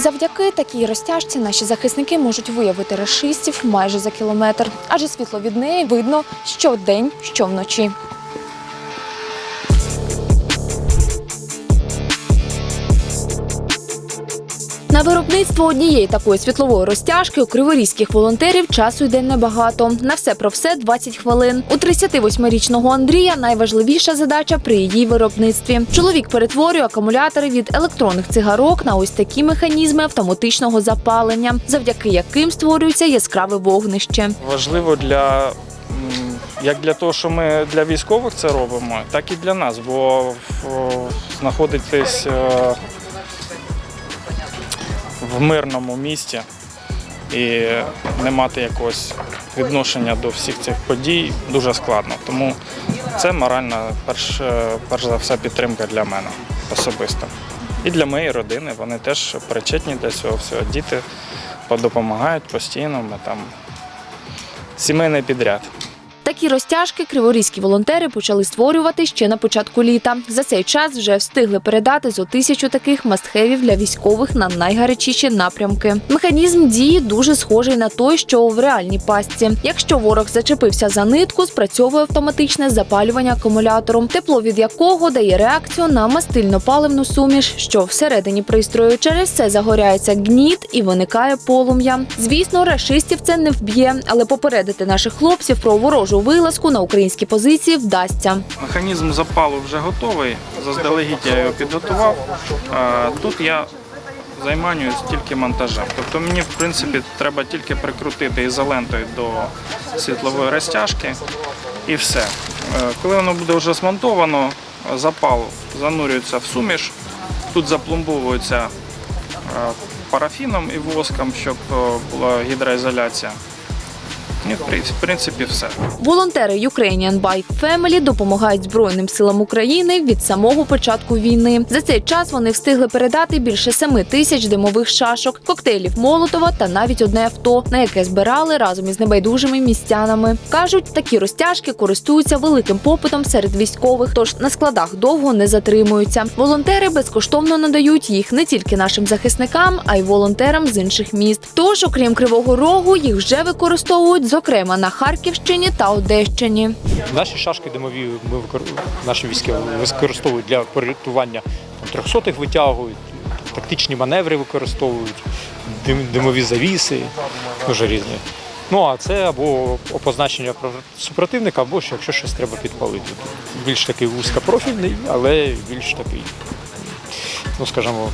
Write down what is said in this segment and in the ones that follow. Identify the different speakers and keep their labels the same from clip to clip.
Speaker 1: Завдяки такій розтяжці наші захисники можуть виявити рашистів майже за кілометр, адже світло від неї видно що вдень, що вночі. На виробництво однієї такої світлової розтяжки у криворізьких волонтерів часу йде небагато. На все про все 20 хвилин. У 38-річного Андрія найважливіша задача при її виробництві. Чоловік перетворює акумулятори від електронних цигарок на ось такі механізми автоматичного запалення, завдяки яким створюється яскраве вогнище.
Speaker 2: важливо для як для того, що ми для військових це робимо, так і для нас, бо знаходитись е, в мирному місті і не мати якогось відношення до всіх цих подій дуже складно. Тому це моральна, перш, перш за все, підтримка для мене особисто. І для моєї родини вони теж причетні до цього всього. Діти допомагають постійно. Ми там сімейний підряд.
Speaker 1: Такі розтяжки криворізькі волонтери почали створювати ще на початку літа. За цей час вже встигли передати зо тисячу таких мастхевів для військових на найгарячіші напрямки. Механізм дії дуже схожий на той, що в реальній пастці. Якщо ворог зачепився за нитку, спрацьовує автоматичне запалювання акумулятором, тепло від якого дає реакцію на мастильно-паливну суміш, що всередині пристрою. Через це загоряється гніт і виникає полум'я. Звісно, рашистів це не вб'є, але попередити наших хлопців про ворожу вилазку на українські позиції вдасться.
Speaker 2: Механізм запалу вже готовий. Заздалегідь я його підготував. Тут я займаюся тільки монтажем. Тобто мені, в принципі, треба тільки прикрутити ізолентою до світлової розтяжки і все. Е, Коли воно буде вже змонтовано, запал занурюється в суміш. Тут запломбовується е, парафіном і воском, щоб е, була гідроізоляція. І, в принципі, все.
Speaker 1: Волонтери Ukrainian Bike Family допомагають Збройним силам України від самого початку війни. За цей час вони встигли передати більше семи тисяч димових шашок, коктейлів Молотова та навіть одне авто, на яке збирали разом із небайдужими містянами. кажуть, такі розтяжки користуються великим попитом серед військових, тож на складах довго не затримуються. Волонтери безкоштовно надають їх не тільки нашим захисникам, а й волонтерам з інших міст. Тож, окрім Кривого Рогу, їх вже використовують зокрема на Харківщині та Одещині.
Speaker 3: Наші шашки димові ми наші війська використовують для порятування трьохсотих витягують, тактичні маневри використовують, дим... димові завіси, дуже різні. Ну а це або опозначення супротивника, або ж якщо щось треба підпалити. Більш такий вузькопрофільний, але більш такий, ну скажімо,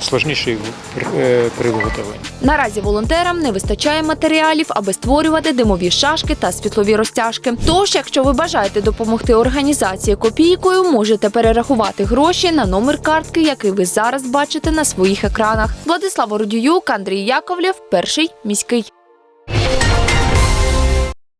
Speaker 3: сложніший при- е, виготовленні.
Speaker 1: Наразі волонтерам не вистачає матеріалів, аби створювати димові шашки та світлові розтяжки. Тож, якщо ви бажаєте допомогти організації копійкою, можете перерахувати гроші на номер картки, який ви зараз бачите на своїх екранах. Владислав Ордіюк, Андрій Яковлєв, перший міський.